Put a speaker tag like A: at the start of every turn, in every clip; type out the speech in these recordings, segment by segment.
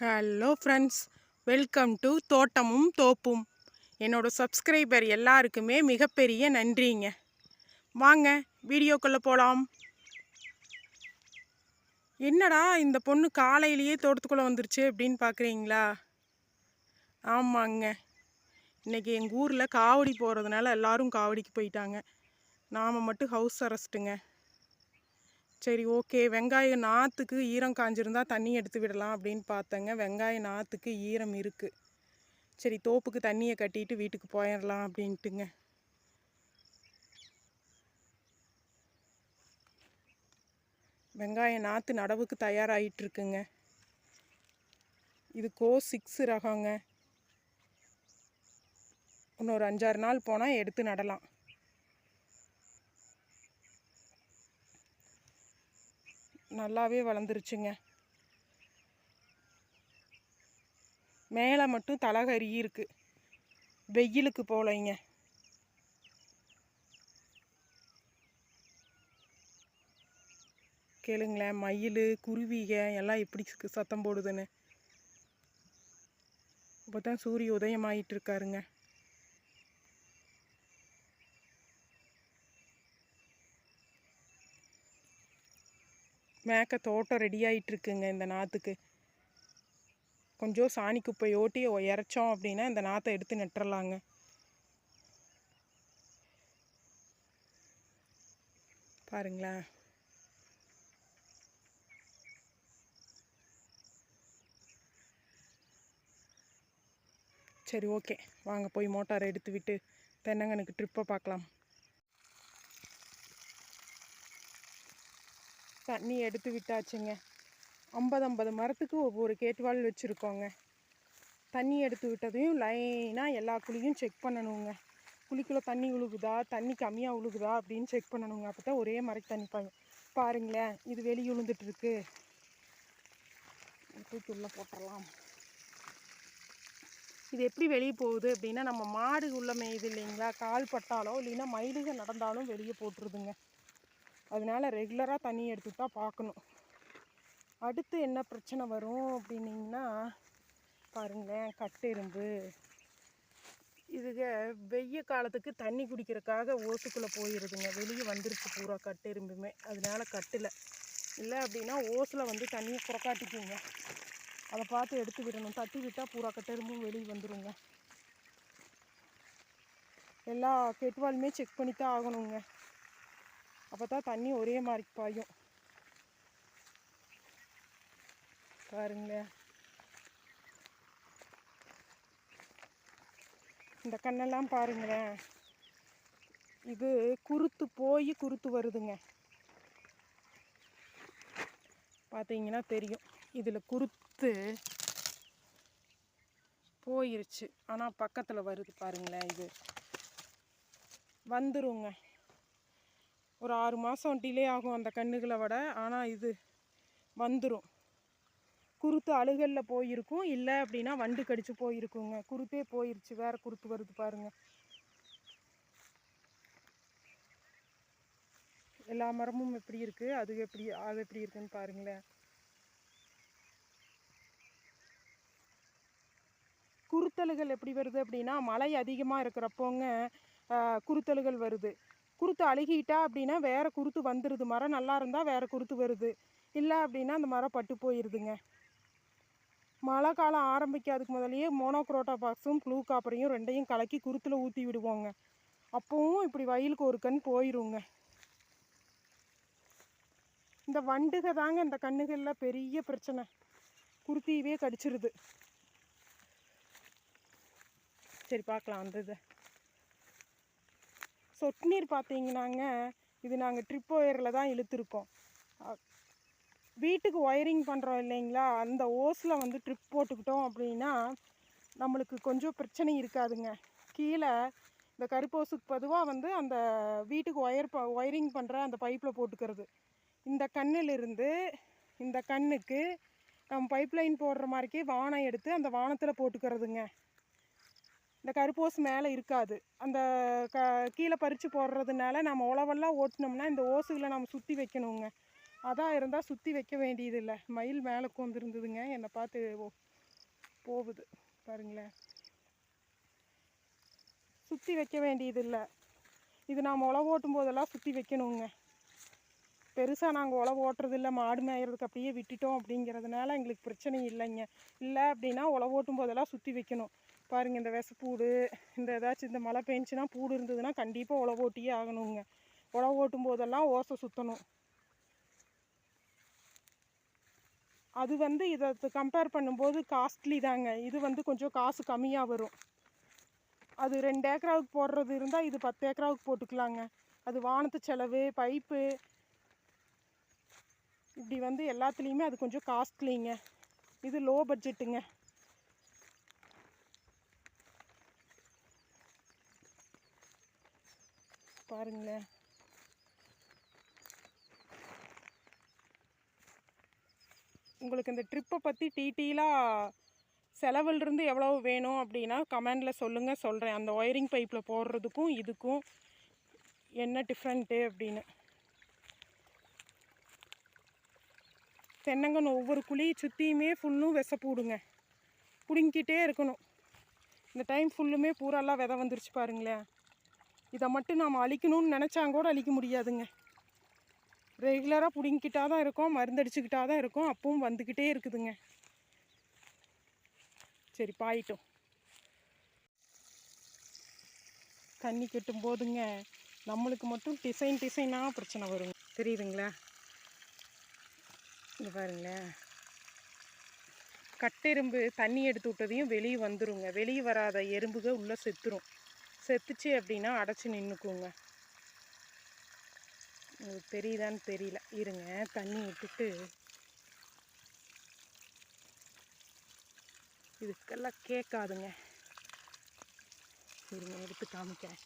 A: Hello friends welcome to Thottamum Thoppum என்னோட subscriber எல்லாருக்குமே மிகப்பெரிய நன்றிங்க. வாங்க வீடியோக்குள்ளே போகலாம் என்னடா இந்த பொண்ணு காலையிலேயே தோட்டத்துக்குள்ளே வந்துருச்சு அப்படின்னு பார்க்குறீங்களா ஆமாங்க. இன்றைக்கி எங்கள் ஊரில் காவடி போகிறதுனால எல்லாரும் காவடிக்கு போயிட்டாங்க. நாம் மட்டும் ஹவுஸ் அரெஸ்ட்டுங்க சரி ஓகே. வெங்காய நாற்றுக்கு ஈரம் காஞ்சிருந்தா தண்ணி எடுத்து விடலாம் அப்படின்னு பார்த்தேங்க. வெங்காய நாற்றுக்கு ஈரம் இருக்குது சரி தோப்புக்கு தண்ணியை கட்டிட்டு வீட்டுக்கு போயிடலாம் அப்படின்ட்டுங்க. வெங்காய நாற்று நடவுக்கு தயாராகிட்டுருக்குங்க இது கோ சிக்ஸ் ரகங்க. இன்னொரு அஞ்சாறு நாள் போனால் எடுத்து நடலாம். நல்லாவே வளர்ந்துருச்சுங்க. மேலே மட்டும் தலகறி இருக்குது வெயிலுக்கு போலைங்க. கேளுங்களேன் மயில் குருவிக எல்லாம் எப்படி சத்தம் போடுதுன்னு. இப்போ தான் சூரிய உதயமாயிட்டு இருக்காருங்க. மேக்க தோட்டம் ரெடி ஆகிட்டுருக்குங்க இந்த நாற்றுக்கு கொஞ்சம் சாணி குப்பை ஓட்டி இறைச்சோம் அப்படின்னா இந்த நாற்றை எடுத்து நட்டுறலாங்க. பாருங்களேன் சரி ஓகே. வாங்க போய் மோட்டாரை எடுத்து விட்டு தென்னங்கனுக்கு ட்ரிப்பை பார்க்கலாம். தண்ணி எடுத்து விட்டாச்சுங்க. ஐம்பது ஐம்பது மரத்துக்கு ஒவ்வொரு கேட்வால் வச்சுருக்கோங்க. தண்ணி எடுத்து விட்டதையும் லைனாக எல்லா குழியும் செக் பண்ணணுங்க. குழிக்குள்ளே தண்ணி உழுகுதா? தண்ணி கம்மியாக உழுகுதா? அப்படின்னு செக் பண்ணணுங்க. அப்போ தான் ஒரே மரக்கு தண்ணி பாயும். பாருங்களேன் இது வெளியே விழுந்துட்டு இருக்கு போட்டுடலாம் இது எப்படி வெளியே போகுது அப்படின்னா நம்ம மாடு உள்ள மேயுது இல்லைங்களா? கால் பட்டாலோ இல்லைன்னா மயிலுக நடந்தாலும் வெளியே போட்டுருதுங்க. அதனால் ரெகுலராக தண்ணி எடுத்து தான் பார்க்கணும். அடுத்து என்ன பிரச்சனை வரும் அப்படின்னீங்கன்னா பாருங்களேன் கட்டெரும்பு. இதுக வெய்ய காலத்துக்கு தண்ணி குடிக்கிறதுக்காக ஓசுக்குள்ளே போயிடுதுங்க வெளியே வந்துருச்சு பூரா கட்டெரும்புமே. அதனால கட்டில். இல்லை அப்படின்னா ஓசில் வந்து தண்ணியை புறக்காட்டிக்குங்க. அதை பார்த்து எடுத்து விடணும். தட்டி விட்டால் பூரா கட்டெரும்பும் வெளியே வந்துடுங்க எல்லா கெட்டுவாலுமே செக் பண்ணி தான் ஆகணுங்க. அப்போ தான் தண்ணி ஒரே மாதிரி பாயும். பாருங்களேன் இந்த கண்ணெல்லாம் பாருங்களேன். இது குருத்து போய் குருத்து வருதுங்க. பார்த்தீங்கன்னா தெரியும். இதில் குருத்து போயிருச்சு. ஆனால் பக்கத்தில் வருது பாருங்களேன் இது. வந்துருங்க. ஒரு ஆறு மாதம் டிலே ஆகும் அந்த கண்ணுகளை விட. ஆனால் இது வந்துடும் குருத்து அழுகலில் போயிருக்கும். இல்லை அப்படின்னா வண்டு கடிச்சு போயிருக்குங்க. குருத்தே போயிருச்சு. வேறு குருத்து வருது பாருங்க. எல்லா மரமும் எப்படி இருக்குது அது எப்படி அது எப்படி இருக்குன்னு பாருங்களேன். குருத்தலுகள் எப்படி வருது அப்படின்னா மழை அதிகமாக இருக்கிறப்போங்க குருத்தலுகள் வருது. குருத்து அழுகிட்டா அப்படின்னா வேறு குருத்து வந்துடுது மரம் நல்லா இருந்தால் வேறு குருத்து வருது. இல்லை அப்படின்னா அந்த மரம் பட்டு போயிடுதுங்க மழை காலம் ஆரம்பிக்காதுக்கு முதலையே மோனோக்ரோட்டா பாக்ஸும் ப்ளூ காப்பரையும் ரெண்டையும் கலக்கி குருத்தில் ஊற்றி விடுவோங்க. அப்பவும் இப்படி வயலுக்கு ஒரு கண் போயிருங்க. இந்த வண்டுக தாங்க இந்த கண்ணுகளில் பெரிய பிரச்சனை. குருத்தியவே கடிச்சிருது. சரி பார்க்கலாம். அந்த இதை சொட்டு நீர் பார்த்தீங்கன்னாங்க இது நாங்கள் ட்ரிப் ஒயரில் தான் இழுத்துருக்கோம். வீட்டுக்கு ஒயரிங் பண்ணுறோம் இல்லைங்களா? அந்த ஓஸில் வந்து ட்ரிப் போட்டுக்கிட்டோம் அப்படின்னா நம்மளுக்கு கொஞ்சம் பிரச்சனை இருக்காதுங்க. கீழே இந்த கருப்போசுக்கு பொதுவாக வந்து அந்த வீட்டுக்கு ஒயர் ப ஒயரிங் பண்ணுற அந்த பைப்பில் போட்டுக்கிறது. இந்த கண்ணிலிருந்து இந்த கண்ணுக்கு நம்ம பைப் லைன் போடுற மாதிரிக்கே வானம் எடுத்து அந்த வானத்தில் போட்டுக்கிறதுங்க. இந்த கருப்போஸ் மேலே இருக்காது. அந்த க கீழே பறித்து போடுறதுனால நம்ம உழவெல்லாம் ஓட்டினோம்னா இந்த ஓசுகளை நம்ம சுற்றி வைக்கணுங்க. அதான் இருந்தால் சுற்றி வைக்க வேண்டியதில்லை. மயில் மேலே கொந்துருந்ததுங்க என்னை பார்த்து போகுது. பாருங்களேன். சுற்றி வைக்க வேண்டியதில்லை. இது நாம் உழவு ஓட்டும் போதெல்லாம் சுற்றி வைக்கணுங்க. பெருசாக நாங்கள் உழவு ஓட்டுறதில்ல. மாடு மேயறதுக்கு அப்படியே விட்டுட்டோம் அப்படிங்கிறதுனால எங்களுக்கு பிரச்சனை இல்லைங்க. இல்லை அப்படின்னா உழவு ஓட்டும் போதெல்லாம் சுற்றி வைக்கணும். பாருங்கள் இந்த விசப்பூடு இந்த ஏதாச்சும் இந்த மழை பெஞ்சுன்னா பூடு இருந்ததுன்னா கண்டிப்பாக உழவு ஓட்டியே ஆகணுங்க. உழவு ஓட்டும் போதெல்லாம் ஓசை சுற்றணும் அது வந்து இதை கம்பேர் பண்ணும்போது காஸ்ட்லி தாங்க. இது வந்து கொஞ்சம் காசு கம்மியாக வரும். அது ரெண்டு ஏக்கராவுக்கு போடுறது இருந்தால் இது பத்து ஏக்கராவுக்கு போட்டுக்கலாங்க. அது வானத்து செலவு பைப்பு இப்படி வந்து எல்லாத்துலேயுமே அது கொஞ்சம் காஸ்ட்லிங்க இது லோ பட்ஜெட்டுங்க பாருங்களேன். உங்களுக்கு இந்த ட்ரிப்பை பற்றி டீட்டெயிலாக செலவிலிருந்து எவ்வளோ வேணும் அப்படின்னா கமெண்டில் சொல்லுங்கள் சொல்கிறேன் அந்த ஒயரிங் பைப்பில் போடுறதுக்கும் இதுக்கும் என்ன டிஃப்ரெண்ட்டு அப்படின்னு. தென்னங்கன்று ஒவ்வொரு குழியை சுற்றியுமே ஃபுல்லும் விச போடுங்க. பிடுங்கிக்கிட்டே இருக்கணும். இந்த டைம் ஃபுல்லுமே பூராலாம் விதை வந்துருச்சு பாருங்களேன். இதை மட்டும் நாம் அழிக்கணும்னு நினச்சாங்க கூட அழிக்க முடியாதுங்க. ரெகுலராக பிடுங்கிக்கிட்டா தான் இருக்கோம் மருந்தடிச்சுக்கிட்டா தான் இருக்கோம் அப்பவும் வந்துக்கிட்டே இருக்குதுங்க. சரி பாயிட்டும். தண்ணி கட்டும் போதுங்க. நம்மளுக்கு மட்டும் டிசைன் டிசைனாக பிரச்சனை வருங்க. தெரியுதுங்களா? இங்க பாருங்களேன் கட்டெரும்பு தண்ணி எடுத்து விட்டதையும் வெளியே வந்துருங்க. வெளியே வராத எறும்புக உள்ளே செத்துரும். செத்துச்சு அப்படின்னா அடைச்சி நின்றுக்குங்க உங்களுக்கு தெரியுதான்னு தெரியல. இருங்க தண்ணி விட்டுட்டு. இதுக்கெல்லாம் கேட்காதுங்க. இருங்க எடுத்து காமிக்கிறேன்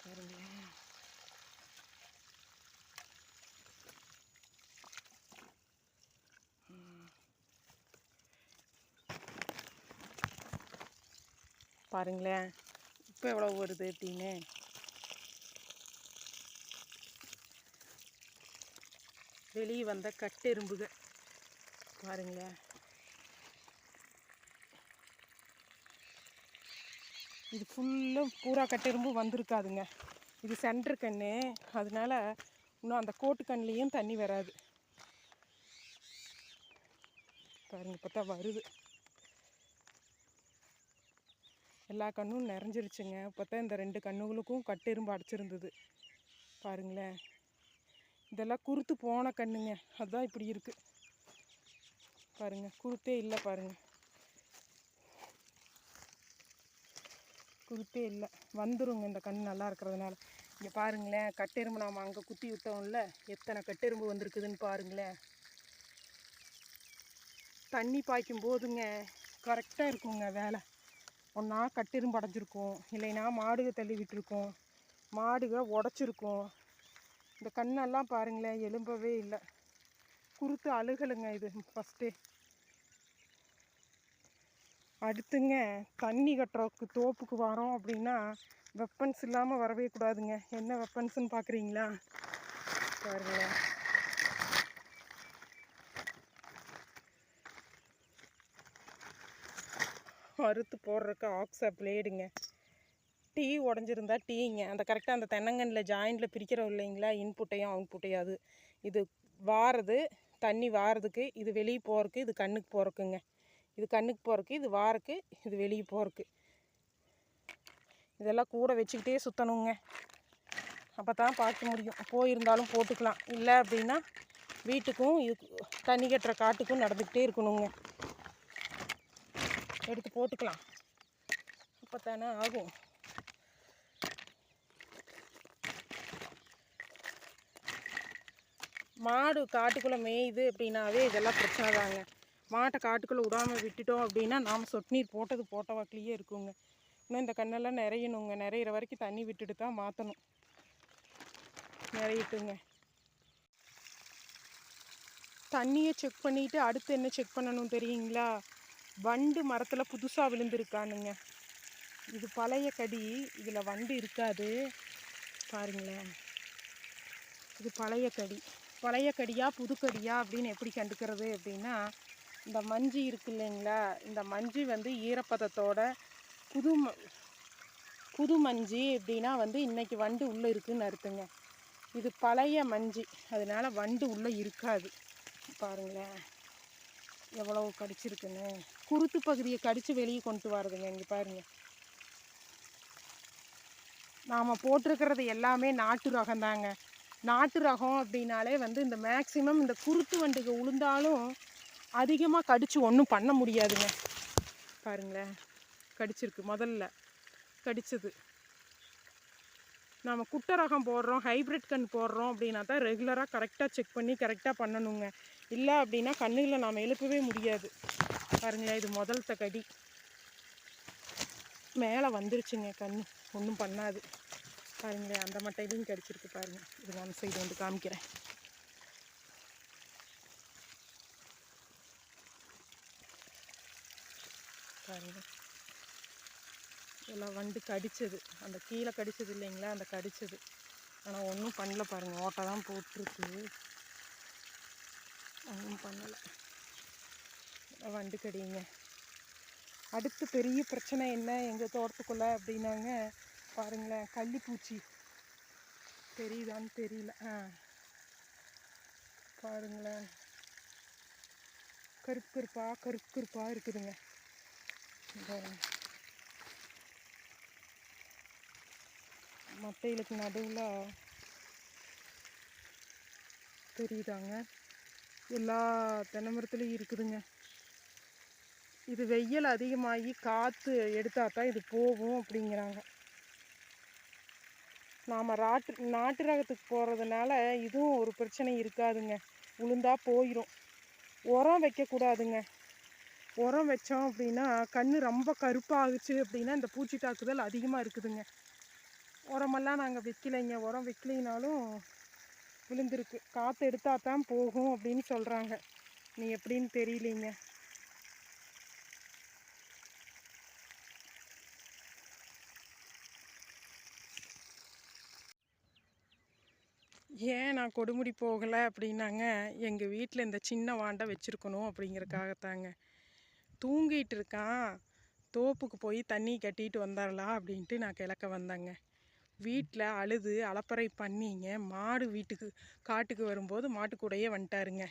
A: பாருங்களேன் ம். பாருங்களேன். இப்போ எவ்வளோ வருது அப்படின்னு வெளியே வந்த கட்டெரும்புக. பாருங்களேன். இது ஃபுல்லும் பூரா கட்டெரும்பு வந்திருக்காதுங்க. இது சென்டர் கன்று அதனால இன்னும் அந்த கோட்டு கண்ணிலையும் தண்ணி வராது. பாருங்க பார்த்தா வருது. எல்லா கண்ணும் நிறைஞ்சிருச்சுங்க. இப்போ தான் இந்த ரெண்டு கண்ணுகளுக்கும் கட்டெரும்பு அடைச்சிருந்தது. பாருங்களேன். இதெல்லாம் குருத்து போன கண்ணுங்க. அதுதான் இப்படி இருக்குது பாருங்க குருத்தே இல்லை பாருங்கள் குருத்தே இல்லை. வந்துருங்க இந்த கண் நல்லா இருக்கிறதுனால. இங்கே பாருங்களேன் கட்டெரும்பு நாம் அங்கே குத்தி விட்டோம்ல. எத்தனை கட்டெரும்பு வந்திருக்குதுன்னு பாருங்களேன். தண்ணி பாய்க்கும் போதுங்க. கரெக்டாக இருக்குங்க வேலை. ஒன்றா கட்டெரும்பு அடைஞ்சிருக்கும் இல்லைன்னா மாடுக தள்ளி விட்டுருக்கும். மாடுக உடச்சிருக்கும். இந்த கண்ணெல்லாம் பாருங்களேன் எலும்பவே இல்லை. குறுத்து அழுகலுங்க இது ஃபஸ்ட்டே அடுத்துங்க தண்ணி கட்டுறதுக்கு தோப்புக்கு வரோம் அப்படின்னா வெப்பன்ஸ் இல்லாமல் வரவே கூடாதுங்க. என்ன வெப்பன்ஸுன்னு பார்க்குறீங்களா பாருங்களேன். அறுத்து போடுறதுக்கு ஆக்ஸா பிளேடுங்க டீ உடஞ்சிருந்தா டீங்க. அந்த கரெக்டாக அந்த தென்னங்கன்னில் ஜாயிண்டில் பிரிக்கிறோம் இல்லைங்களா? இன்புட்டையும் அவுட்புட்டையும் அது. இது வாரது தண்ணி வாரதுக்கு இது வெளியே போகிறக்கு இது கண்ணுக்கு போகிறக்குங்க இது கண்ணுக்கு போகிறக்கு இது வாரக்கு இது வெளியே போகிறக்கு இதெல்லாம் கூட வச்சுக்கிட்டே சுற்றணுங்க அப்போ தான் பார்க்க முடியும். போயிருந்தாலும் போட்டுக்கலாம். இல்லை அப்படின்னா வீட்டுக்கும் இது தண்ணி கட்டுற காட்டுக்கும் நடந்துக்கிட்டே இருக்கணுங்க. எடுத்து போட்டுக்கலாம். அப்போ தானே ஆகும். மாடு காட்டுக்குள்ளே மேயுது அப்படின்னாவே இதெல்லாம் பிரச்சனை தாங்க. மாட்டை காட்டுக்குள்ளே விடாமல் விட்டுட்டோம் அப்படின்னா நாம் சொட்டு நீர் போட்டது போட்ட வாக்கிலேயே இருக்குங்க. இன்னும் இந்த கண்ணெல்லாம் நிறையணுங்க. நிறையிற வரைக்கும் தண்ணி விட்டுட்டு தான் மாற்றணும் நிறையட்டுங்க. தண்ணியை செக் பண்ணிவிட்டு அடுத்து என்ன செக் பண்ணணும் தெரியுங்களா? வண்டு மரத்தில் புதுசாக விழுந்திருக்கானுங்க. இது பழைய கடி. இதில் வண்டு இருக்காது. பாருங்களேன். இது பழைய கடி. பழைய கடியா புதுக்கடியா அப்படின்னு எப்படி கண்டுக்கிறது அப்படின்னா இந்த மஞ்சு இருக்கு இல்லைங்களா? இந்த மஞ்சு வந்து ஈரப்பதத்தோட புது ம புது மஞ்சு அப்படின்னா வந்து இன்றைக்கி வண்டு உள்ளே இருக்குதுன்னு அர்த்தங்க. இது பழைய மஞ்சு. அதனால வண்டு உள்ளே இருக்காது. பாருங்களேன். எவ்வளவு கடிச்சிருக்குன்னு. குருத்து பகுதியை கடித்து வெளியே கொண்டு வரதுங்க இங்கே பாருங்க. நாம் போட்டிருக்கிறது எல்லாமே நாட்டு ரகம்தாங்க நாட்டு ரகம் அப்படின்னாலே வந்து இந்த மேக்சிமம் இந்த குருத்து வண்டுக உளுந்தாலும் அதிகமாக கடித்து ஒன்றும் பண்ண முடியாதுங்க. பாருங்களேன் கடிச்சிருக்கு முதல்ல. கடிச்சது. நாம் குட்டை ரகம் போடுறோம் ஹைப்ரிட் கண் போடுறோம் அப்படின்னா தான் ரெகுலராக கரெக்டாக செக் பண்ணி கரெக்டாக பண்ணணுங்க. இல்லை அப்படின்னா கண்ணுகளை நாம் எழுப்பவே முடியாது. பாருங்களேன் இது முதல் தகடி. மேலே வந்துருச்சுங்க கண் ஒன்றும் பண்ணாது. பாருங்களேன் அந்த மட்டையிலையும் கடிச்சிருக்கு பாருங்கள் இது நான் சைடு வந்து காமிக்கிறேன். பாருங்க. எல்லாம் வண்டு கடிச்சது. அந்த கீழே கடிச்சது இல்லைங்களா? அந்த கடிச்சது. ஆனால் ஒன்றும் பண்ணல பாருங்கள் ஓட்டை தான் போட்டிருக்கு. ஒன்றும் பண்ணலை. வண்டு கடிங்க அடுத்து பெரிய பிரச்சனை என்ன? எங்கள் தோட்டத்துக்குள்ளே அப்படின்னாங்க. பாருங்களேன் கள்ளிப்பூச்சி. தெரியுதான்னு தெரியல. ஆ. பாருங்களேன். கருப்பு கருப்பாக கருப்பு இருக்குதுங்க மட்டைகளுக்கு நடுவில் தெரியுதாங்க. எல்லா தென்னை மரத்துலேயும் இருக்குதுங்க. இது வெயில் அதிகமாகி காற்று எடுத்தா தான் இது போகும் அப்படிங்கிறாங்க. நாம் ராட்டு நாட்டு ரகத்துக்கு போகிறதுனால இதுவும் ஒரு பிரச்சனை இருக்காதுங்க. உளுந்தா போயிடும் உரம் வைக்கக்கூடாதுங்க. உரம் வச்சோம் அப்படின்னா கண் ரொம்ப கருப்பாகுச்சு அப்படின்னா இந்த பூச்சி தாக்குதல் அதிகமாக இருக்குதுங்க. உரமெல்லாம் நாங்கள் வைக்கலைங்க. உரம் வைக்கலைனாலும் விழுந்திருக்கு. காற்று எடுத்தா தான் போகும் அப்படின்னு சொல்கிறாங்க நீ எப்படின்னு தெரியலீங்க. ஏன் நான் கொடுமுடி போகலை அப்படின்னாங்க. எங்கள் வீட்டில் இந்த சின்ன வாண்டை வச்சுருக்கணும் அப்படிங்கிறக்காகத்தாங்க தூங்கிட்டு இருக்கான். தோப்புக்கு போய் தண்ணி கட்டிட்டு வந்துடலாம் அப்படின்ட்டு நான் கிழக்க வந்தேங்க. வீட்டில் அழுது அலப்பறை பண்ணிங்க. மாடு வீட்டுக்கு காட்டுக்கு வரும்போது மாட்டுக்கூடையே வந்துட்டாருங்க.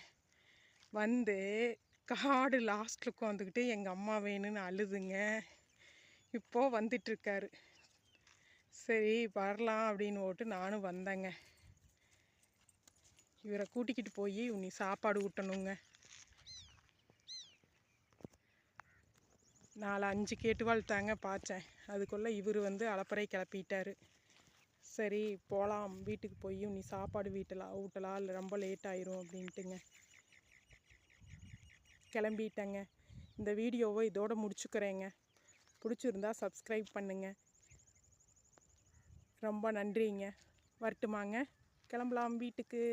A: வந்து காடு லாஸ்ட்டில் உட்காந்துக்கிட்டு எங்கள் அம்மா வேணும்னு அழுதுங்க. இப்போது வந்துட்டுருக்காரு. சரி வரலாம் அப்படின்னு ஓட்டு நானும் வந்தேங்க. இவரை கூட்டிக்கிட்டு போய் உன்னை சாப்பாடு ஊட்டணுங்க. நாலு அஞ்சு கேட்டுவாள் தாங்க பார்த்தேன். அதுக்குள்ளே இவர் வந்து அலப்பறை கிளப்பிட்டாரு. சரி போகலாம் வீட்டுக்கு போய் நீ சாப்பாடு வீட்டலாம் ஊட்டலாம் இல்லை ரொம்ப லேட் ஆயிரும் அப்படின்ட்டுங்க. கிளம்பிட்டேங்க. இந்த வீடியோவை இதோட முடிச்சுக்கிறேங்க. பிடிச்சிருந்தா சப்ஸ்கிரைப் பண்ணுங்க. ரொம்ப நன்றிங்க. வரட்டுமாங்க. கிளம்பலாம் வீட்டுக்கு.